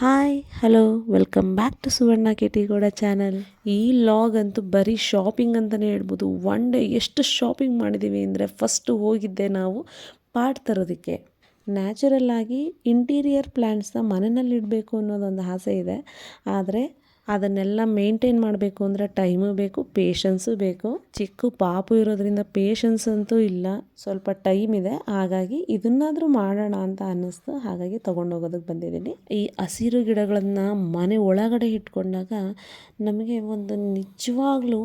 Hi hello welcome back to Suvarna KT Gowda channel ಈ log ಅಂತೂ ಬರೀ shopping ಅಂತಲೇ ಹೇಳ್ಬೋದು. ಒನ್ ಡೇ ಎಷ್ಟು ಶಾಪಿಂಗ್ ಮಾಡಿದ್ದೀವಿ ಅಂದರೆ ಫಸ್ಟು ಹೋಗಿದ್ದೆ ನಾವು ಪಾಟ್ ತರೋದಕ್ಕೆ. ನ್ಯಾಚುರಲ್ಲಾಗಿ ಇಂಟೀರಿಯರ್ ಪ್ಲ್ಯಾಂಟ್ಸ್ನ ಮನೆಯಲ್ಲಿಡಬೇಕು ಅನ್ನೋದೊಂದು ಆಸೆ ಇದೆ. ಆದರೆ ಅದನ್ನೆಲ್ಲ ಮೇಂಟೈನ್ ಮಾಡಬೇಕು ಅಂದರೆ ಟೈಮು ಬೇಕು ಪೇಷನ್ಸು ಬೇಕು. ಚಿಕ್ಕ ಪಾಪು ಇರೋದ್ರಿಂದ ಪೇಷನ್ಸ್ ಅಂತೂ ಇಲ್ಲ. ಸ್ವಲ್ಪ ಟೈಮ್ ಇದೆ. ಹಾಗಾಗಿ ಇದನ್ನಾದರೂ ಮಾಡೋಣ ಅಂತ ಅನ್ನಿಸ್ತು. ಹಾಗಾಗಿ ತೊಗೊಂಡೋಗೋದಕ್ಕೆ ಬಂದಿದ್ದೀನಿ. ಈ ಹಸಿರು ಗಿಡಗಳನ್ನು ಮನೆ ಒಳಗಡೆ ಇಟ್ಕೊಂಡಾಗ ನಮಗೆ ಒಂದು ನಿಜವಾಗ್ಲೂ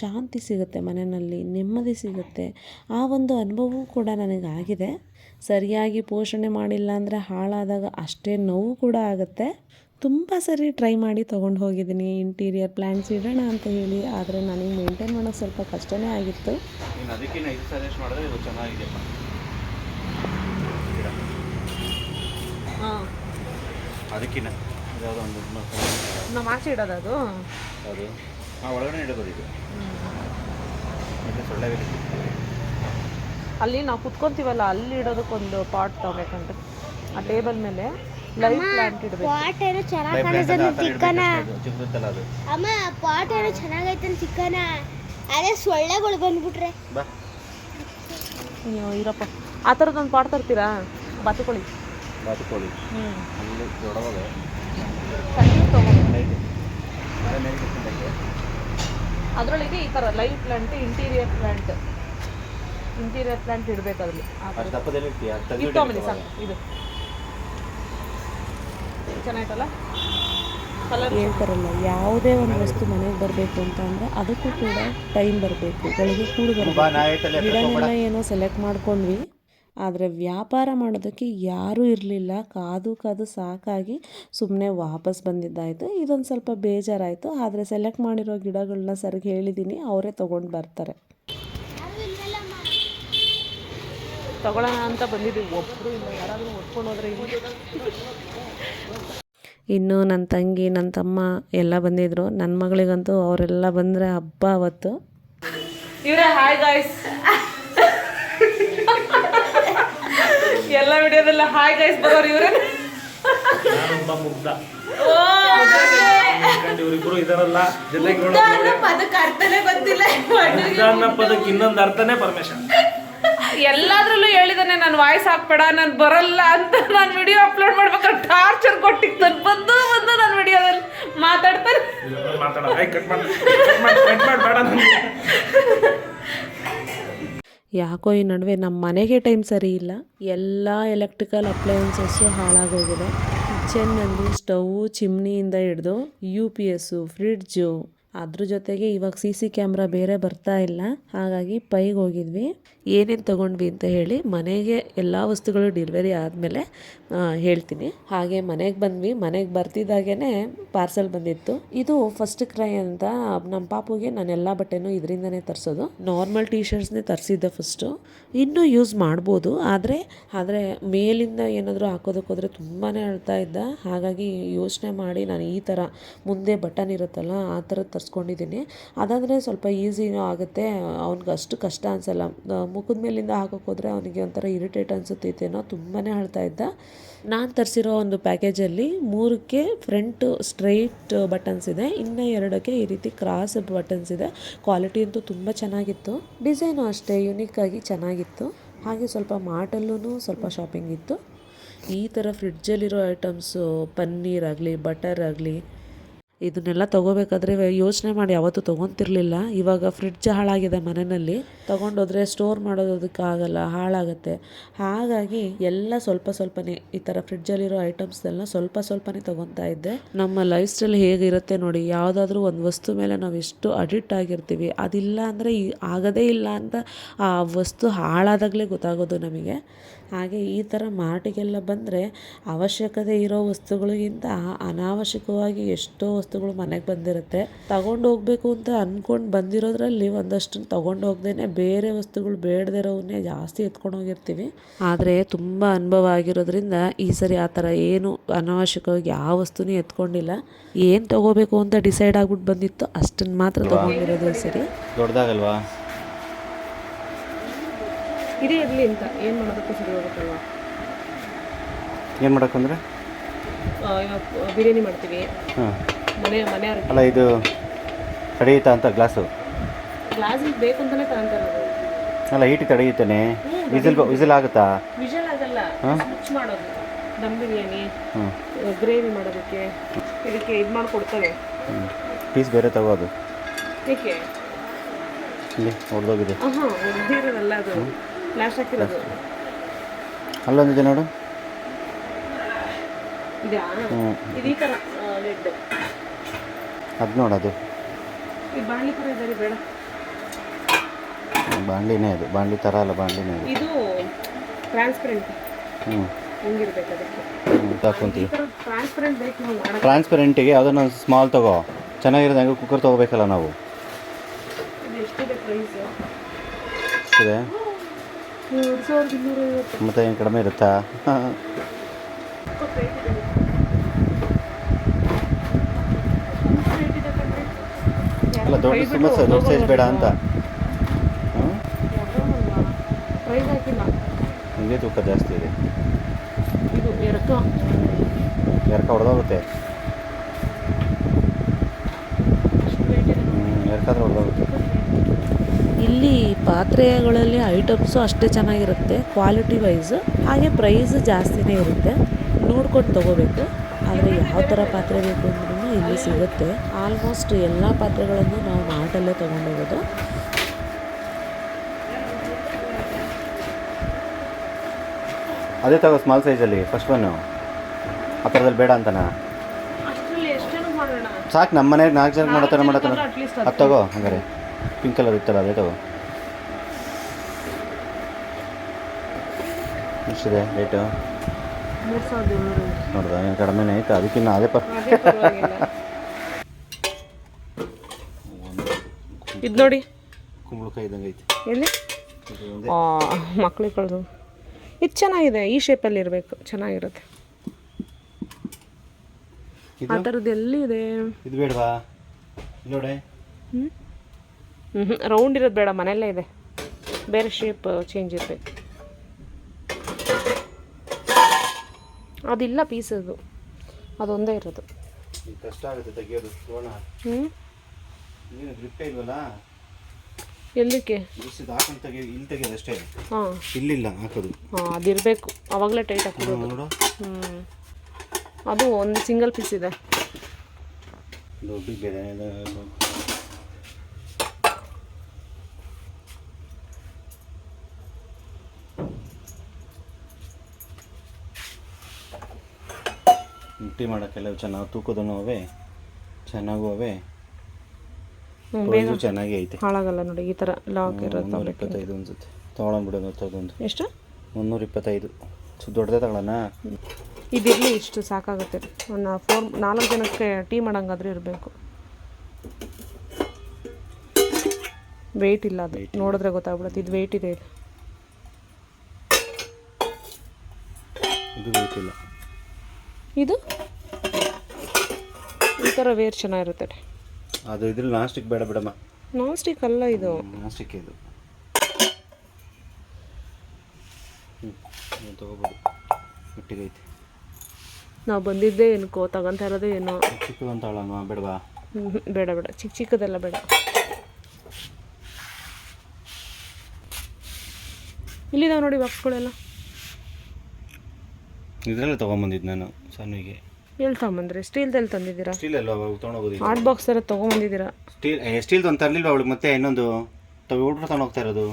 ಶಾಂತಿ ಸಿಗುತ್ತೆ ಮನೆಯಲ್ಲಿ, ನೆಮ್ಮದಿ ಸಿಗುತ್ತೆ. ಆ ಒಂದು ಅನುಭವವೂ ಕೂಡ ನನಗಾಗಿದೆ. ಸರಿಯಾಗಿ ಪೋಷಣೆ ಮಾಡಿಲ್ಲ ಅಂದರೆ ಹಾಳಾದಾಗ ಅಷ್ಟೇ ನೋವು ಕೂಡ ಆಗುತ್ತೆ. ತುಂಬ ಸರಿ ಟ್ರೈ ಮಾಡಿ ತೊಗೊಂಡು ಹೋಗಿದ್ದೀನಿ. ಇಂಟೀರಿಯರ್ ಪ್ಲ್ಯಾನ್ಸ್ ಇಡೋಣ ಅಂತ ಹೇಳಿ. ಆದರೆ ನನಗೆ ಮೇಂಟೈನ್ ಮಾಡೋಕ್ಕೆ ಸ್ವಲ್ಪ ಕಷ್ಟನೇ ಆಗಿತ್ತು. ನಮ್ಮ ಆಚೆ ಇಡೋದು ಅದು? ಹೌದು ಹಾಂ ಒಳಗಡೆ ಇಡಬೋದು ಇದು. ಮತ್ತೆ ಸೊಳ್ಳೆ ಬೇರೆ ಅಲ್ಲಿ ನಾವು ಕುತ್ಕೊಂತೀವಲ್ಲ ಅಲ್ಲಿ ಇಡೋದಕ್ಕೊಂದು ಪಾಟ್ ತಗೋಬೇಕಂತ ಆ ಟೇಬಲ್ ಮೇಲೆ. ಲೈವ್ ಪ್ಲಾಂಟ್ ಇಡಬೇಕು ಪಾಟ್ ಏನೋ ಚೆನ್ನಾಗಿ ಲೈಫ್ ಕಾಣಿಸ್ತದೆ ಚಿಕ್ಕನ ಚಿಕ್ಕದಲ್ಲ ಅದು. ಅಮ್ಮ ಪಾಟ್ ಏನೋ ಚೆನ್ನಾಗೈತೆ ಚಿಕ್ಕನ ಅದೇ ಸೊಳ್ಳೆಗಳು ಬಂದ್ಬಿಟ್ರೆ. ಬಾ. ನೀವು ಇರಪ್ಪ. ಆ ಒಂದು ಪಾಟ್ ತರ್ತೀರಾ? ಬಾತುಕೋಳಿ. ಬಾತುಕೋಳಿ. ಹ್ಞೂ ಅಲ್ಲಿ ದೊಡ್ಡವಾಗ. ಅದರೊಳಗೆ ಈ ಥರ live plant interior plant. Interior plant ಇಡಬೇಕು ಅದರಲ್ಲಿ. ಇದು ತಗೊಂಬನ್ನಿ ಇಡಬೇಕು ಸಾಕು ಇದು ಚೆನ್ನಾಯ್ತಲ್ಲ? ಹೇಳ್ತಾರಲ್ಲ ಯಾವುದೇ ಒಂದು ವಸ್ತು ಮನೆಗೆ ಬರಬೇಕು ಅಂತ ಅಂದರೆ ಅದಕ್ಕೂ ಕೂಡ ಟೈಮ್ ಬರಬೇಕು ಬೆಳಗ್ಗೆ ಕೂಡ ಬರಬೇಕು. ಗಿಡನೆಲ್ಲ ಏನೋ ಸೆಲೆಕ್ಟ್ ಮಾಡ್ಕೊಂಡ್ವಿ ಆದರೆ ವ್ಯಾಪಾರ ಮಾಡೋದಕ್ಕೆ ಯಾರೂ ಇರಲಿಲ್ಲ ಕಾದು ಕಾದು ಸಾಕಾಗಿ ಸುಮ್ಮನೆ ವಾಪಸ್ ಬಂದಿದ್ದಾಯಿತು. ಇದೊಂದು ಸ್ವಲ್ಪ ಬೇಜಾರಾಯಿತು ಆದರೆ ಸೆಲೆಕ್ಟ್ ಮಾಡಿರೋ ಗಿಡಗಳನ್ನ ಸರಿಗೆ ಹೇಳಿದ್ದೀನಿ ಅವರೇ ತೊಗೊಂಡು ಬರ್ತಾರೆ. ತಗೊಳ್ಳೋಣ ಅಂತ ಬಂದಿದ್ದೀವಿ. ಒಬ್ಬರು ಇಲ್ಲ ಯಾರಾದರೂ ಒಪ್ಕೊಂಡು ಹೋದ್ರೆ ಇಲ್ಲಿ? ಇನ್ನು ನನ್ನ ತಂಗಿ ನನ್ನ ತಮ್ಮ ಎಲ್ಲ ಬಂದಿದ್ರು. ನನ್ನ ಮಗಳಿಗಂತೂ ಅವರೆಲ್ಲ ಬಂದರೆ ಹಬ್ಬ ಅವತ್ತು. ಇವರೇ ಹಾಯ್ ಗಾಯ್ಸ್ ಎಲ್ಲ ವಿಡಿಯೋದಲ್ಲ ಹಾಯ್ ಗಾಯ್ಸ್ ಬರೋರು ಇವರೇ. ನಾನೊಬ್ಬ ಮುಗ್ಧ. ಇವರಿಬ್ರು ಇದಾರಲ್ಲ ಜೊತೆಗೆ ಪದಕ್ಕೆ ಅರ್ಥನೇ ಗೊತ್ತಿಲ್ಲ. ಮುಗ್ಧ ಅನ್ನೋ ಪದಕ್ಕೆ ಇನ್ನೊಂದು ಅರ್ಥನೇ ಪರಮೇಶನ್ ಎಲ್ಲಾದ್ರಲ್ಲೂ ಹೇಳಿದಾನೆ ನಾನು ವಾಯ್ಸ್ ಹಾಕ್ಬೇಡ ನಾನು ಬರಲ್ಲ ಅಂತ ನಾನು ವಿಡಿಯೋ ಅಪ್ಲೋಡ್ ಮಾಡ್ಬೇಕಾದ್ರೆ ಟಾರ್ಚರ್ ಯಾಕೋ ಈ ನಡುವೆ ನಮ್ಮ ಮನೆಗೆ ಟೈಮ್ ಸರಿ ಇಲ್ಲ. ಎಲ್ಲ ಎಲೆಕ್ಟ್ರಿಕಲ್ ಅಪ್ಲಯನ್ಸಸ್ಸು ಹಾಳಾಗೋಗಿದೆ. ಕಿಚನ್ನಲ್ಲಿ ಸ್ಟವ್ ಚಿಮ್ನಿಯಿಂದ ಹಿಡಿದು ಯು ಪಿ ಎಸ್ಸು ಫ್ರಿಡ್ಜು ಅದ್ರ ಜೊತೆಗೆ ಇವಾಗ ಸಿ ಸಿ ಕ್ಯಾಮ್ರಾ ಬೇರೆ ಬರ್ತಾ ಇಲ್ಲ. ಹಾಗಾಗಿ ಪೈಗೆ ಹೋಗಿದ್ವಿ. ಏನೇನು ತೊಗೊಂಡ್ವಿ ಅಂತ ಹೇಳಿ ಮನೆಗೆ ಎಲ್ಲ ವಸ್ತುಗಳು ಡೆಲಿವರಿ ಆದಮೇಲೆ ಹೇಳ್ತೀನಿ. ಹಾಗೆ ಮನೆಗೆ ಬಂದ್ವಿ. ಮನೆಗೆ ಬರ್ತಿದ್ದಾಗೇ ಪಾರ್ಸೆಲ್ ಬಂದಿತ್ತು. ಇದು ಫಸ್ಟ್ ಕ್ರೈ ಅಂತ ನಮ್ಮ ಪಾಪುಗೆ ನಾನು ಎಲ್ಲ ಬಟ್ಟೆನೂ ಇದರಿಂದನೇ ತರಿಸೋದು. ನಾರ್ಮಲ್ ಟೀ ಶರ್ಟ್ಸ್ನೇ ತರಿಸಿದ್ದೆ ಫಸ್ಟು ಇನ್ನೂ ಯೂಸ್ ಮಾಡ್ಬೋದು. ಆದರೆ ಆದರೆ ಮೇಲಿಂದ ಏನಾದರೂ ಹಾಕೋದಕ್ಕೆ ಹೋದರೆ ತುಂಬಾ ಅಳ್ತಾ ಇದ್ದ. ಹಾಗಾಗಿ ಯೋಚನೆ ಮಾಡಿ ನಾನು ಈ ಥರ ಮುಂದೆ ಬಟನ್ ಇರುತ್ತಲ್ಲ, ಆ ಥರದ್ದು ತರಿಸ್ಕೊಂಡಿದ್ದೀನಿ. ಅದಾದರೆ ಸ್ವಲ್ಪ ಈಸಿನೂ ಆಗುತ್ತೆ. ಅವ್ನಿಗೆ ಅಷ್ಟು ಕಷ್ಟ ಅನಿಸಲ್ಲ. ಮುಖದ ಮೇಲಿಂದ ಹಾಕೋಕ್ಕೋದ್ರೆ ಅವನಿಗೆ ಒಂಥರ ಇರಿಟೇಟ್ ಅನಿಸುತ್ತೈತೇನೋ. ತುಂಬಾ ಅಳ್ತಾ ಇದ್ದ. ನಾನು ತರಿಸಿರೋ ಒಂದು ಪ್ಯಾಕೇಜಲ್ಲಿ ಮೂರಕ್ಕೆ ಫ್ರಂಟ್ ಸ್ಟ್ರೈಟ್ ಬಟನ್ಸ್ ಇದೆ. ಇನ್ನು ಎರಡಕ್ಕೆ ಈ ರೀತಿ ಕ್ರಾಸ್ ಬಟನ್ಸ್ ಇದೆ. ಕ್ವಾಲಿಟಿ ಅಂತೂ ತುಂಬ ಚೆನ್ನಾಗಿತ್ತು. ಡಿಸೈನು ಅಷ್ಟೇ ಯುನೀಕಾಗಿ ಚೆನ್ನಾಗಿತ್ತು. ಹಾಗೆ ಸ್ವಲ್ಪ ಮಾರ್ಟಲ್ಲೂ ಸ್ವಲ್ಪ ಶಾಪಿಂಗ್ ಇತ್ತು. ಈ ಥರ ಫ್ರಿಡ್ಜಲ್ಲಿರೋ ಐಟಮ್ಸು ಪನ್ನೀರ್ ಆಗಲಿ ಬಟರ್ ಆಗಲಿ ಇದನ್ನೆಲ್ಲ ತೊಗೋಬೇಕಾದ್ರೆ ಯೋಚನೆ ಮಾಡಿ ಯಾವತ್ತೂ ತೊಗೊತಿರ್ಲಿಲ್ಲ. ಇವಾಗ ಫ್ರಿಡ್ಜ್ ಹಾಳಾಗಿದೆ ಮನೆಯಲ್ಲಿ. ತೊಗೊಂಡೋದ್ರೆ ಸ್ಟೋರ್ ಮಾಡೋದಕ್ಕಾಗಲ್ಲ, ಹಾಳಾಗುತ್ತೆ. ಹಾಗಾಗಿ ಎಲ್ಲ ಸ್ವಲ್ಪ ಸ್ವಲ್ಪನೇ ಈ ಥರ ಫ್ರಿಡ್ಜಲ್ಲಿರೋ ಐಟಮ್ಸ್ನೆಲ್ಲ ಸ್ವಲ್ಪ ಸ್ವಲ್ಪನೇ ತೊಗೊತಾ ಇದ್ದೆ. ನಮ್ಮ ಲೈಫ್ ಸ್ಟೈಲ್ ಹೇಗಿರುತ್ತೆ ನೋಡಿ, ಯಾವುದಾದ್ರೂ ಒಂದು ವಸ್ತು ಮೇಲೆ ನಾವು ಎಷ್ಟು ಅಡಿಕ್ಟ್ ಆಗಿರ್ತೀವಿ, ಅದಿಲ್ಲ ಅಂದರೆ ಈ ಆಗೋದೇ ಇಲ್ಲ ಅಂತ ಆ ವಸ್ತು ಹಾಳಾದಾಗಲೇ ಗೊತ್ತಾಗೋದು ನಮಗೆ. ಹಾಗೆ ಈ ಥರ ಮಾರ್ಟಿಗೆಲ್ಲ ಬಂದರೆ ಅವಶ್ಯಕತೆ ಇರೋ ವಸ್ತುಗಳಿಗಿಂತ ಅನಾವಶ್ಯಕವಾಗಿ ಎಷ್ಟೋ ವಸ್ತುಗಳು ಮನೆಗೆ ಬಂದಿರುತ್ತೆ. ತಗೊಂಡು ಹೋಗಬೇಕು ಅಂತ ಅಂದ್ಕೊಂಡು ಬಂದಿರೋದ್ರಲ್ಲಿ ಒಂದಷ್ಟು ತಗೊಂಡು ಹೋಗ್ದೇ ಬೇರೆ ವಸ್ತುಗಳು ಬೇಡದಿರೋವನ್ನೇ ಜಾಸ್ತಿ ಎತ್ಕೊಂಡು ಹೋಗಿರ್ತೀವಿ. ಆದರೆ ತುಂಬ ಅನುಭವ ಆಗಿರೋದ್ರಿಂದ ಈ ಸರಿ ಆ ಥರ ಏನು ಅನಾವಶ್ಯಕವಾಗಿ ಯಾವ ವಸ್ತುನೂ ಎತ್ಕೊಂಡಿಲ್ಲ. ಏನು ತಗೋಬೇಕು ಅಂತ ಡಿಸೈಡ್ ಆಗ್ಬಿಟ್ಟು ಬಂದಿತ್ತು ಅಷ್ಟನ್ನು ಮಾತ್ರ ತಗೊಂಡಿರೋದು ಈ ಸರಿ. ದೊಡ್ಡದಾಗಲ್ವಾ? ಇದೇ ಇರಲಿ ಅಂತ ಏನು ಮಾಡೋದಕ್ಕೂ ಸರಿ ಹೋಗುತ್ತಲ್ವಾ? ಏನು ಮಾಡೋಕ್ಕಂದ್ರೆ? ಬಿರಿಯಾನಿ ಮಾಡ್ತೀವಿ. ಹಾಂ. ಮನೆ ಮನೆ ಅಲ್ಲ ಇದು ತಡೆಯುತ್ತಾ ಅಂತ ಗ್ಲಾಸು? ಗ್ಲಾಸಿಗೆ ಬೇಕು ಅಂತಲೇ ತಗೊಂತಾರೆ ಅಲ್ಲ ಹೀಟಿ ತಡೆಯುತ್ತೇನೆ. ವಿಸಿಲ್ ವಿಸಿಲ್ ಆಗುತ್ತಾ? ವಿಷಲ್ ಆಗಲ್ಲ. ಸ್ವಿಚ್ ಮಾಡೋದು. ದಮ್ ಬಿರಿಯಾನಿ ಹ್ಞೂ ಗ್ರೇವಿ ಮಾಡೋದಕ್ಕೆ. ಇದಕ್ಕೆ ಇದು ಮಾಡಿಕೊಡ್ತೇವೆ. ಪೀಸ್ ಬೇರೆ ತಗೋದು ಏಕೆ? ಇಲ್ಲಿ ಹೊಡೆದೋಗಿದೆ ಹಾಂ ಹೊಡೆದಿರೋದಲ್ಲ ಅದು. ಲಾಸ್ಟ್ ಹಾಕಿರೋದು ಅಲ್ಲೊಂದಿದೆ ನೋಡು. ಇದಾ ಈ ಥರ ಲೆಡ್ ಅದು ನೋಡೋದು ಇದು ಬಾಣಲಿ ಥರ ಇದ್ದಾರೆ ಬೇಡ. ಬಾಂಡ್ಲಿನೇ ಅದು. ಬಾಂಡ್ಲಿ ಥರ ಅಲ್ಲ ಬಾಂಡ್ಲಿನೇ ಅದು. ಇದು ಟ್ರಾನ್ಸ್ಪರೆಂಟ್ ಹ್ಞೂ ಹಿಂಗಿರ್ಬೇಕು ಅದಕ್ಕೆ? ಹ್ಞೂ ಹಾಕೊಂತೀವಿ. ಟ್ರಾನ್ಸ್ಪರೆಂಟ್ ಬೇಕು ನಾವು ಮಾಡೋಕ್ಕೆ. ಟ್ರಾನ್ಸ್ಪರೆಂಟಿಗೆ ಯಾವುದನ್ನ ಸ್ಮಾಲ್ ತಗೋ. ಚೆನ್ನಾಗಿರೋದು ಹೆಂಗೆ ಕುಕ್ಕರ್ ತಗೋಬೇಕಲ್ಲ ನಾವು. ಇದು ಎಷ್ಟಿದೆ ಪ್ರೈಸ್ ಎರಡು ಸಾವಿರದ ಇನ್ನೂರೈವತ್ತು ಮತ್ತೆ ಏನು ಕಡಿಮೆ ಇರುತ್ತಾ? ಅಲ್ಲ ದೊಡ್ಡ ತುಂಬ ದೊಡ್ಡ ಸೈಜ್ ಬೇಡ ಅಂತ. ಹ್ಞೂ ಪ್ರೈಸ್ ಹಾಕಿಲ್ಲ ಹಂಗೆ ತೂಕ ಜಾಸ್ತಿ ಇದೆ. ಇದು ಎರಕ ಎರಕ ಹೊಡೆದೋಗುತ್ತೆ. ಇದೆ ಎರಕಾದ್ರೆ ಇಲ್ಲಿ ಪಾತ್ರೆಗಳಲ್ಲಿ ಐಟಮ್ಸು ಅಷ್ಟೇ ಚೆನ್ನಾಗಿರುತ್ತೆ ಕ್ವಾಲಿಟಿ ವೈಸ್ ಹಾಗೆ ಪ್ರೈಸ್ ಜಾಸ್ತಿನೇ ಇರುತ್ತೆ. ನೋಡ್ಕೊಂಡು ತಗೋಬೇಕು. ಆದರೆ ಯಾವ ಥರ ಪಾತ್ರೆ ಬೇಕು ಅಂದ್ರೂ ಇಲ್ಲಿ ಸಿಗುತ್ತೆ. ಆಲ್ಮೋಸ್ಟ್ ಎಲ್ಲ ಪಾತ್ರೆಗಳನ್ನು ನಾವು ಮಾರ್ಟಲ್ಲೇ ತೊಗೊಂಡೋಗೋದು. ಅದೇ ತಗೋ ಸ್ಮಾಲ್ ಸೈಜಲ್ಲಿ ಫಸ್ಟ್ ಒನ್ ಆ ಥರದಲ್ಲಿ ಬೇಡ ಅಂತನಾ? ಅಷ್ಟರಲ್ಲಿ ಎಷ್ಟೇನು ಮಾಡೋಣ. ಸಾಕು ನಮ್ಮ ಮನೆಗೆ ನಾಲ್ಕು ಜನ ಮಾಡೋ ಥರ ಮಾಡೋ ಥರ ಅದು ತಗೋ ಹಂಗಾರೆ. ಪಿಂಕ್ ಕಲರ್ ಇತ್ತಲ್ಲ ಅದೇ ತಗೋ. ಎಷ್ಟಿದೆ ರೇಟು ಮೂರು ಸಾವಿರದ ಏಳ್ನೂರು. ನೋಡ್ದ ಏನು ಕಡಿಮೆನೇ ಆಯ್ತು ಅದಕ್ಕಿಂತ ಅದೇ ಪರ್ ಇದು ನೋಡಿ. ಕುಂಬಳಕಾಯಿ ಇದ್ದಂಗೆ ಐತಿ. ಎಲ್ಲಿ? ಮಕ್ಳಿಗೆ ಕಳೆದು. ಇದು ಚೆನ್ನಾಗಿದೆ ಈ ಶೇಪಲ್ಲಿ ಇರಬೇಕು. ಚೆನ್ನಾಗಿರುತ್ತೆ. ಆ ಥರದ್ದು ಎಲ್ಲಿ ಇದೆ? ಇದು ಬೇಡವಾ? ನೋಡಿ. ಹ್ಞೂ ಹ್ಞೂ ರೌಂಡ್ ಇರೋದು ಬೇಡ ಮನೆಯಲ್ಲೇ ಇದೆ. ಬೇರೆ ಶೇಪ್ ಚೇಂಜ್ ಇರಬೇಕು. ಅದಿಲ್ಲ ಪೀಸ್ ಅದು ಅದೊಂದೇ ಇರೋದು. ಕಷ್ಟ ಆಗುತ್ತೆ ತೆಗಿಯೋದು. ನೋಡೋಣ ಹ್ಞೂ ನೀನು ಗ್ರಿಪ್ಪೇ ಇಲ್ವಲ್ಲ? ಎಲ್ಲಿಕ್ಕೆ? ಬಿಸಿದು ಹಾಕೊಂಡು ತೆಗಿ ಇಲ್ಲಿ ತೆಗಿಯೋದು ಅಷ್ಟೇ. ಹಾಂ. ಇಲ್ಲಿಲ್ಲ ಹಾಕೋದು. ಹಾಂ ಅದಿರಬೇಕು. ಅವಾಗಲೇ ಟೈಟ್ ಹಾಕೋದು ನೋಡು. ಹ್ಞೂ ಅದು ಒಂದು ಸಿಂಗಲ್ ಪೀಸ್ ಇದೆ. ದೊಡ್ಡ ಬೇರೆ ರೊಟ್ಟಿ ಮಾಡೋಕ್ಕೆಲ್ಲ ಚೆನ್ನಾಗಿ ತೂಕದೂ ಅವೇ ಚೆನ್ನಾಗೂ ಅವೆ. ಚೆನ್ನಾಗಿ ಐತೆ. ಹಾಳಾಗಲ್ಲ ನೋಡಿ ಈ ಥರ ಲಾಕ್ ಮುನ್ನೂರ ಇಪ್ಪತ್ತೈದು ಅನ್ಸುತ್ತೆ. ತೊಗೊಳಂಬಿಡೋದು ಬಿಡೋದು ತಗೊಂಡು ಎಷ್ಟು? ಮುನ್ನೂರ ಇಪ್ಪತ್ತೈದು. ಸೊ ದೊಡ್ಡದೇ ತಗೊಳ್ಳೋಣ ಇದಿರಲಿ ಇಷ್ಟು ಸಾಕಾಗುತ್ತೆ. ಒಂದು ಫೋರ್ ನಾಲ್ಕು ಜನಕ್ಕೆ ಟೀ ಮಾಡೋಂಗಾದ್ರೆ ಇರಬೇಕು. ವೆಯ್ಟ್ ಇಲ್ಲ ಅದು. ನೋಡಿದ್ರೆ ಗೊತ್ತಾಗ್ಬಿಡುತ್ತೆ. ಇದು ವೆಯ್ಟ್ ಇದೆ ಇದು. ಇದು ಇಲ್ಲ. ಇದು? ಥರ ವೇರ್ ಚೆನ್ನಾಗಿರುತ್ತೆ ಅದು ಇದ್ರಲ್ಲಿ ನಾಸ್ಟಿಕ್ ಬೇಡ ಬಿಡಮ್ಮ. ನಾನ್ ಸ್ಟಿಕ್ ಅಲ್ಲ ಇದು. ನಾಸ್ಟಿಕ್ ಇದು. ಹ್ಞೂ ತೊಗೋಬೋದು. ಗಟ್ಟಿಗೈತೆ ನಾವು ಬಂದಿದ್ದೇ ಏನಕ್ಕೋ ತಗೊಂತ ಇರೋದೇ ಏನೋ? ಬೇಡವಾ? ಹ್ಮ್, ಬೇಡ ಬೇಡ. ಚಿಕ್ಕ ಚಿಕ್ಕದೆಲ್ಲ ಬೇಡ. ಇಲ್ಲಿದಾವೆ ನೋಡಿ ಬಾಕ್ಸ್ಗಳೆಲ್ಲ ಇದರಲ್ಲೇ ತೊಗೊಂಬಂದಿದ್ದು ನಾನು ಸಣ್ಣಗೆ ಎಲ್ಲಿ ತಗೊಂಬಂದ್ರಿ? ಸ್ಟೀಲ್ದಲ್ಲಿ ತಂದಿದ್ದೀರಾ? ಸ್ಟೀಲ್ ಅಲ್ವಾ ಅವಾಗ ತೊಗೊಂಡೋಗೋದು ಹಾಟ್ ಬಾಕ್ಸ್ ಥರ ತೊಗೊಂಬಂದಿದ್ದೀರಾ? ಸ್ಟೀಲ್ ಸ್ಟೀಲ್ ಒಂದು ತರ್ಲಿಲ್ಲ ಅವಳು? ಮತ್ತೆ ಇನ್ನೊಂದು ತಗೋ ಊಟ ತಗೊಂಡು ಹೋಗ್ತಾ ಇರೋದು?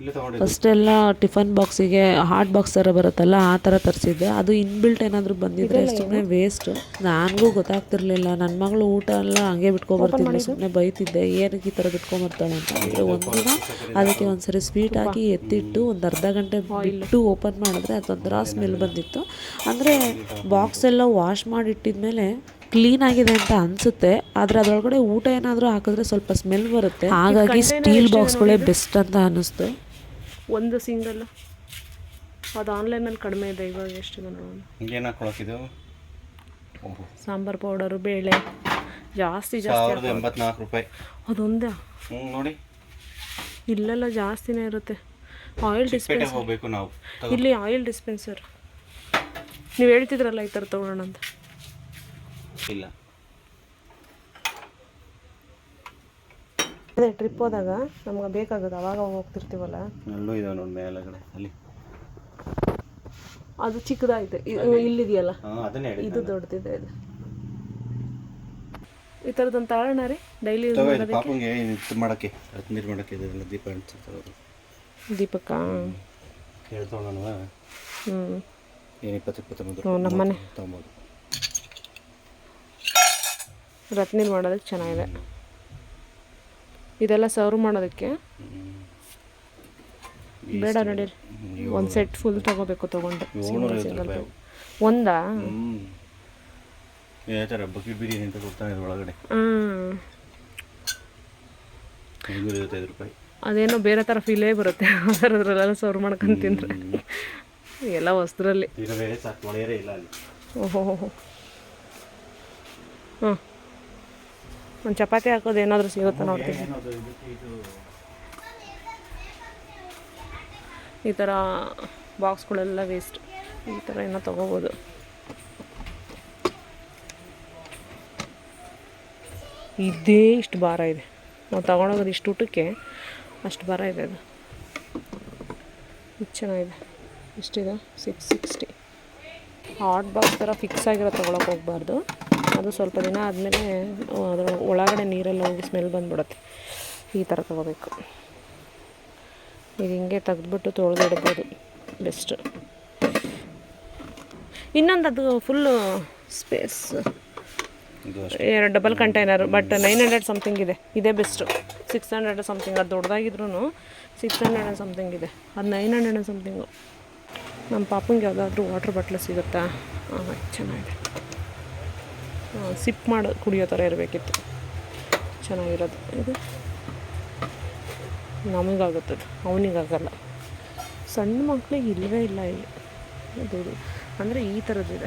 ಇಲ್ಲೇ ತೊಗೊಂಡಿದ್ದು. ಫಸ್ಟ್ ಎಲ್ಲ ಟಿಫನ್ ಬಾಕ್ಸಿಗೆ ಹಾಟ್ ಬಾಕ್ಸ್ ಥರ ಬರುತ್ತಲ್ಲ ಆ ಥರ ತರಿಸಿದ್ದೆ. ಅದು ಇನ್ಬಿಲ್ಟ್ ಏನಾದರೂ ಬಂದಿದ್ರೆ ಸುಮ್ಮನೆ ವೇಸ್ಟ್ ನನಗೂ ಗೊತ್ತಾಗ್ತಿರ್ಲಿಲ್ಲ. ನನ್ನ ಮಗಳು ಊಟ ಎಲ್ಲ ಹಂಗೆ ಬಿಟ್ಕೊಬರ್ತಿದ್ಲು ಸುಮ್ಮನೆ ಬೈತಿದ್ದೆ. ಏನಕ್ಕೆ ಈ ಥರ ಬಿಟ್ಕೊಂಬರ್ತಾಳೆ ಅಂತ. ಅಂದರೆ ಒಂದಿನ ಅದಕ್ಕೆ ಒಂದ್ಸರಿ ಸ್ವೀಟ್ ಹಾಕಿ ಎತ್ತಿಟ್ಟು ಒಂದು ಅರ್ಧ ಗಂಟೆ ಬಿಟ್ಟು ಓಪನ್ ಮಾಡಿದ್ರೆ ಅದೊಂಥರ ಸ್ಮೆಲ್ ಬಂದಿತ್ತು. ಅಂದರೆ ಬಾಕ್ಸ್ ಎಲ್ಲ ವಾಶ್ ಮಾಡಿಟ್ಟಿದ ಮೇಲೆ ಕ್ಲೀನ್ ಆಗಿದೆ ಅಂತ ಅನ್ಸುತ್ತೆ. ಆದ್ರೆ ಅದರೊಳಗಡೆ ಊಟ ಏನಾದರೂ ಹಾಕಿದ್ರೆ ಸ್ವಲ್ಪ ಸ್ಮೆಲ್ ಬರುತ್ತೆ. ಹಾಗಾಗಿ ಸ್ಟೀಲ್ ಬಾಕ್ಸ್ಗಳೇ ಬೆಸ್ಟ್ ಅಂತ ಅನ್ನಿಸ್ತು ಒಂದು ಸಿಂಗಲ್. ಅದು ಆನ್ಲೈನಲ್ಲಿ ಕಡಿಮೆ ಇದೆ ಇವಾಗ ಎಷ್ಟು ನೋಡೋಣ ಏನು ಹಾಕೊಳಕಿದು ಓಹೋ. ಸಾಂಬಾರ್ ಪೌಡರು ಬೇಳೆ ಜಾಸ್ತಿ ಜಾಸ್ತಿ ಎಂಬತ್ನಾಲ್ಕು ರೂಪಾಯಿ. ಅದೊಂದೇ? ಹ್ಞೂ ನೋಡಿ. ಇಲ್ಲೆಲ್ಲ ಜಾಸ್ತಿನೇ ಇರುತ್ತೆ. ಆಯಿಲ್ ಪೇಟೆ ಡಿಸ್ಪೆನ್ಸರ್ ಹೋಗ್ಬೇಕು ನಾವು. ಇಲ್ಲಿ ಆಯಿಲ್ ಡಿಸ್ಪೆನ್ಸರ್ ನೀವು ಹೇಳ್ತಿದ್ರಲ್ಲ ಈ ಥರ ತೊಗೊಳೋಣ ಅಂತ. ಇಲ್ಲ. ಅದೇ ಟ್ರಿಪ್ ಹೋದಾಗ ನಮ್ಗೆ ಬೇಕಾಗುತ್ತೆ ಅವಾಗ ಹೋಗ್ತಿರ್ತೀವಲ್ಲ? ಅಲ್ಲೂ ಇದಾವೆ ನೋಡಿ ಮೇಲಗಡೆ ಅಲ್ಲಿ. ಅದು ಚಿಕ್ಕದಾಯ್ತು. ಇಲ್ಲಿದೆಯಲ್ಲ? ಅದನ್ನ ಇದು ದೊಡ್ಡದಿದೆ ಇದು. ಈ ಥರದೊಂದು ತಗೊಳ್ಳೋಣ ರೀ ಡೈಲಿ ಯೂಸ್ ತಗೋ ಇದು ಪಾಪಂಗೆ ಇದು ಮಾಡೋಕ್ಕೆ ನೀರು ಮಾಡೋಕ್ಕೆ ಇದೆಲ್ಲ ದೀಪ ಅಂಟಿಸ್ತಾರೆ ದೀಪಕ್ಕ? ನಾನು ಹ್ಞೂ ಏನು ಇಪ್ಪತ್ತು ಇಪ್ಪತ್ತು ಹ್ಞೂ, ನಮ್ಮನೆ. ತೊಗೊಬೋದು. ರತ್ನಿಲ್ ಮಾಡೋದಕ್ಕೆ ಚೆನ್ನಾಗಿದೆ. ಇದೆಲ್ಲ ಸರ್ವ್ ಮಾಡೋದಕ್ಕೆ. ಬೇಡ ನಡೀರಿ ಒಂದು ಸೆಟ್ ಫುಲ್ ತಗೋಬೇಕು ತಗೊಂಡು. ಸಿಂಗಲ್ ಒಂದಾ? ಥರ ಬಕೆಟ್ ಬಿರಿಯಾನಿ ಅಂತ ಕೊಡ್ತಾನೆ ಒಳಗಡೆ. ಅದೇನೋ ಬೇರೆ ಥರ ಫೀಲೇ ಬರುತ್ತೆ. ಅದರದ್ರಲ್ಲೆಲ್ಲ ಸರ್ವ್ ಮಾಡ್ಕೊಂಡು ತಿಂದರೆ. ಎಲ್ಲ ಅಲ್ಲಿ. ಓಹೋ. ಹ್ಞೂ ಒಂದು ಚಪಾತಿ ಹಾಕೋದು ಏನಾದರೂ ಸಿಗುತ್ತಾ ನೋಡ್ತೀನಿ. ಈ ಥರ ಬಾಕ್ಸ್ಗಳೆಲ್ಲ ವೇಸ್ಟ್ ಈ ಥರ ಏನೋ ತೊಗೋಬೋದು. ಇದೇ ಇಷ್ಟು ಭಾರ ಇದೆ. ನಾವು ತೊಗೊಂಡೋಗೋದು ಇಷ್ಟು ಊಟಕ್ಕೆ ಅಷ್ಟು ಭಾರ ಇದೆ ಅದು. ಇದು ಚೆನ್ನಾಗಿದೆ. ಇಷ್ಟಿದೆ ಸಿಕ್ಸ್ ಸಿಕ್ಸ್ಟಿ ಹಾಟ್ ಬಾಕ್ಸ್ ಥರ ಫಿಕ್ಸ್ ಆಗಿರೋ ತೊಗೊಳಕ್ಕೆ ಹೋಗ್ಬಾರ್ದು. ಅದು ಸ್ವಲ್ಪ ದಿನ ಆದಮೇಲೆ ಅದರ ಒಳಗಡೆ ನೀರೆಲ್ಲ ಹೋಗಿ ಸ್ಮೆಲ್ ಬಂದ್ಬಿಡುತ್ತೆ. ಈ ಥರ ತೊಗೋಬೇಕು. ಈಗ ಹಿಂಗೆ ತೆಗೆದ್ಬಿಟ್ಟು ತೊಳೆದಿಡ್ಬೋದು ಬೆಸ್ಟ್ ಇನ್ನೊಂದು ಅದು ಫುಲ್ಲು ಸ್ಪೇಸ್ ಎರಡು double container but nine hundred something ಇದೆ. ಇದೇ ಬೆಸ್ಟು ಸಿಕ್ಸ್ ಹಂಡ್ರೆಡ್ ಸಮಥಿಂಗ್ ಅದು ದೊಡ್ಡದಾಗಿದ್ರು ಸಿಕ್ಸ್ ಹಂಡ್ರೆಡ್ ಆ್ಯಂಡ್ ಸಮಥಿಂಗ್ ಇದೆ. ಅದು ನೈನ್ ಹಂಡ್ರೆಡ್ ಆ್ಯಂಡ್ ಸಮಥಿಂಗು ನಮ್ಮ ಪಾಪಂಗೆ ಯಾವುದಾದ್ರೂ ವಾಟರ್ ಬಾಟ್ಲ್ ಸಿಗುತ್ತಾ? ಹಾಂ ಚೆನ್ನಾಗಿದೆ. ಸಿಪ್ ಮಾಡಿ, ಕುಡಿಯೋ ಥರ ಇರಬೇಕಿತ್ತು. ಚೆನ್ನಾಗಿರೋದು. ಇದು ನಮಗಾಗುತ್ತದೆ ಅವನಿಗಾಗಲ್ಲ. ಸಣ್ಣ ಮಕ್ಕಳಿಗೆ ಇಲ್ಲವೇ ಇಲ್ಲ ಇಲ್ಲಿ. ಅದು ಅಂದರೆ ಈ ಥರದ್ದಿದೆ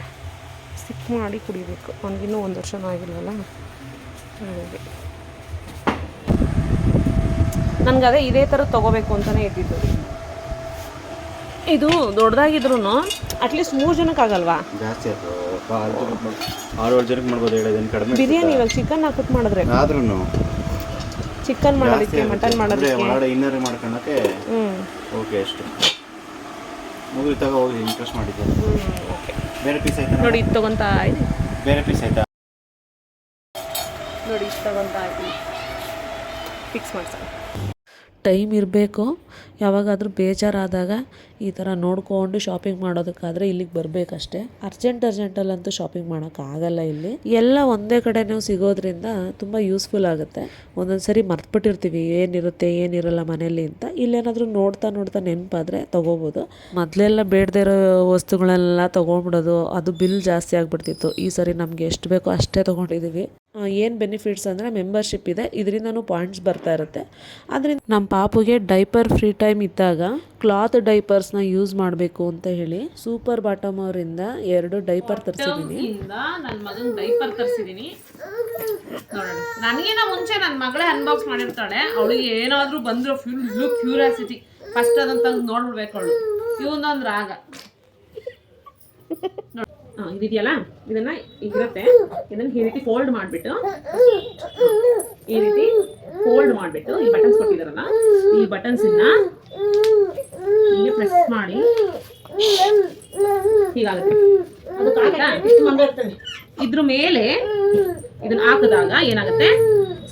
ಸಿಕ್ ಮಾಡಿ ಕುಡಿಬೇಕು. ಅವ್ನಿಗಿನ್ನೂ ಒಂದು ವರ್ಷನೂ ಆಗಿಲ್ಲಲ್ಲ. ಹಾಗಾಗಿ. ನನಗೆ ಅದೇ ಇದೇ ಥರ ತೊಗೋಬೇಕು ಅಂತಲೇ ಇದ್ದಿದ್ದು. ಇದು ದೊಡ್ಡದಾಗಿದ್ರು ಅಟ್ಲೀಸ್ಟ್ ಮೂರು ಜನಕ್ಕಾಗಲ್ವಾ? ಜಾಸ್ತಿ ಆಯ್ತು ಆರು ಏಳು ಜನಕ್ಕೆ ಮಾಡ್ಬೋದು ಹೇಳೋದೇನು ಕಡಿಮೆ ಬಿರಿಯಾನಿ ಇವಾಗ ಚಿಕನ್ ಹಾಕುತ್ತೆ ಮಾಡಿದ್ರೆ? ಆದ್ರೂ ಚಿಕನ್ ಮಾಡೋದಕ್ಕೆ ಮಟನ್ ಮಾಡೋದಕ್ಕೆ? ಒಳಗಡೆ ಇನ್ನರ್ ಮಾಡ್ಕೊಳಕ್ಕೆ ಓಕೆ ಅಷ್ಟು. ಮುಗಿದು ತಗೋ ಹೋಗಿ ಇಂಟ್ರೆಸ್ಟ್ ಮಾಡಿದ್ದೆ. ಬೇರೆ ಪೀಸ್ ಆಯ್ತಾ? ನೋಡಿ ಇದು ತಗೊಂತ ಇದೆ ಬೇರೆ ಪೀಸ್ ಆಯ್ತಾ? ನೋಡಿ ಇದು ತಗೊಂತ ಫಿಕ್ಸ್ ಮಾಡ್ಸೋಣ. ಟೈಮ್ ಇರಬೇಕು, ಯಾವಾಗಾದರೂ ಬೇಜಾರಾದಾಗ ಈ ಥರ ನೋಡ್ಕೊಂಡು ಶಾಪಿಂಗ್ ಮಾಡೋದಕ್ಕಾದರೆ ಇಲ್ಲಿಗೆ ಬರಬೇಕಷ್ಟೇ. ಅರ್ಜೆಂಟ್ ಅರ್ಜೆಂಟಲ್ಲಂತೂ ಶಾಪಿಂಗ್ ಮಾಡೋಕ್ಕಾಗಲ್ಲ ಇಲ್ಲಿ. ಎಲ್ಲ ಒಂದೇ ಕಡೆನೂ ಸಿಗೋದ್ರಿಂದ ತುಂಬ ಯೂಸ್ಫುಲ್ ಆಗುತ್ತೆ. ಒಂದೊಂದು ಸರಿ ಮರ್ತ್ಬಿಟ್ಟಿರ್ತೀವಿ, ಏನಿರುತ್ತೆ, ಏನಿರಲ್ಲ ಮನೇಲಿ ಅಂತ. ಇಲ್ಲೇನಾದರೂ ನೋಡ್ತಾ ನೋಡ್ತಾ ನೆನಪಾದರೆ ತೊಗೋಬೋದು. ಮೊದಲೆಲ್ಲ ಬೇಡದೇ ಇರೋ ವಸ್ತುಗಳೆಲ್ಲ ತೊಗೊಂಡ್ಬಿಡೋದು, ಅದು ಬಿಲ್ ಜಾಸ್ತಿ ಆಗಿಬಿಡ್ತಿತ್ತು. ಈ ಸರಿ ನಮಗೆ ಎಷ್ಟು ಬೇಕೋ ಅಷ್ಟೇ ತೊಗೊಂಡಿದ್ದೀವಿ ಏನು ಬೆನಿಫಿಟ್ಸ್ ಅಂದರೆ ಮೆಂಬರ್ಶಿಪ್ ಇದೆ. ಇದರಿಂದನೂ ಪಾಯಿಂಟ್ಸ್ ಬರ್ತಾ ಇರುತ್ತೆ. ಅದರಿಂದ ನಮ್ಮ ಪಾಪುಗೆ ಡೈಪರ್ ಫ್ರೀ ಟೈಮ್ ಇದ್ದಾಗ ಕ್ಲಾತ್ ಡೈಪರ್ಸ್ನ ಯೂಸ್ ಮಾಡಬೇಕು ಅಂತ ಹೇಳಿ ಸೂಪರ್ ಬಾಟಮ್ ಅವರಿಂದ ಎರಡು ಡೈಪರ್ ತರಿಸಿದ್ದೀನಿ ನನ್ನ ಮಗನ ಡೈಪರ್ ತರಿಸಿದ್ದೀನಿ ನೋಡೋಣ. ನನಗಿನ ಮುಂಚೆ ನನ್ನ ಮಗಳೇ ಅನ್ಬಾಕ್ಸ್ ಮಾಡಿರ್ತಾಳೆ. ಅವಳಿಗೆ ಏನಾದರೂ ಬಂದರೂ ಫುಲ್ ಕ್ಯೂರಿಯಾಸಿಟಿ ಫಸ್ಟ್ ಅದನ್ನು ತಂದು ನೋಡ್ಬಿಡ್ಬೇಕು ಅವಳು. ಇವನೊಂದು ರಾಗ. ನೋಡ್- ಇದಿದೆಯಲ್ಲ? ಇದನ್ನ ಇದಿರುತ್ತೆ. ಇದನ್ನ ಈ ರೀತಿ ಫೋಲ್ಡ್ ಮಾಡಿಬಿಟ್ಟು, ಈ ರೀತಿ ಫೋಲ್ಡ್ ಮಾಡಿಬಿಟ್ಟು ಈ ಬಟನ್ಸ್ ಕೊಟ್ಟಿದಾರಲ್ಲ ಈ ಬಟನ್ಸ್ ಇಂದ ಹೀಗೆ ಪ್ರೆಸ್ ಮಾಡಿ ಹೀಗಾಗುತ್ತೆ. ಆಯ್ತಾ? ಇದ್ರ ಮೇಲೆ ಇದನ್ನ ಹಾಕಿದಾಗ ಏನಾಗುತ್ತೆ?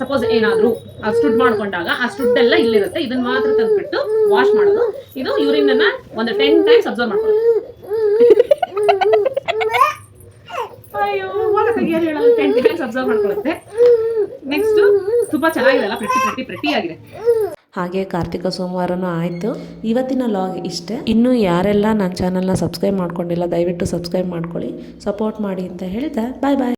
ಸಪೋಸ್ ಏನಾದರೂ, ಆ ಸ್ಟುಡ್ ಮಾಡ್ಕೊಂಡಾಗ ಆ ಸ್ಟುಡ್ ಎಲ್ಲ ಇಲ್ಲಿರುತ್ತೆ. ಇದನ್ನ ಮಾತ್ರ ತೆಗೆದ್ಬಿಟ್ಟು ವಾಶ್ ಮಾಡೋದು. ಇದು ಯೂರಿನ್ ಅನ್ನ ಒಂದು ಟೆನ್ ಟೈಮ್ಸ್ ಅಬ್ಸರ್ವ್ ಮಾಡ್ಕೊಳ್ಳೋದು ಅಯ್ಯೋ ಟೆನ್ ಟೈಮ್ಸ್ ಅಬ್ಸರ್ವ್ ಮಾಡ್ಕೊಳ್ಳುತ್ತೆ. ನೆಕ್ಸ್ಟ್ ತುಂಬಾ ಚೆನ್ನಾಗಿದೆ ಅಲ್ಲ ಪ್ರತಿ ಪ್ರತಿ ಪ್ರೆಟ್ಟಿ ಆಗಿದೆ. ಹಾಗೆ ಕಾರ್ತಿಕ ಸೋಮವಾರನೂ ಆಯಿತು. ಇವತ್ತಿನ ಲಾಗ್ ಇಷ್ಟೇ. ಇನ್ನೂ ಯಾರೆಲ್ಲ ನನ್ನ ಚಾನಲ್ನ ಸಬ್ಸ್ಕ್ರೈಬ್ ಮಾಡ್ಕೊಂಡಿಲ್ಲ, ದಯವಿಟ್ಟು ಸಬ್ಸ್ಕ್ರೈಬ್ ಮಾಡ್ಕೊಳ್ಳಿ. ಸಪೋರ್ಟ್ ಮಾಡಿ ಅಂತ ಹೇಳ್ತಾ ಬಾಯ್ ಬಾಯ್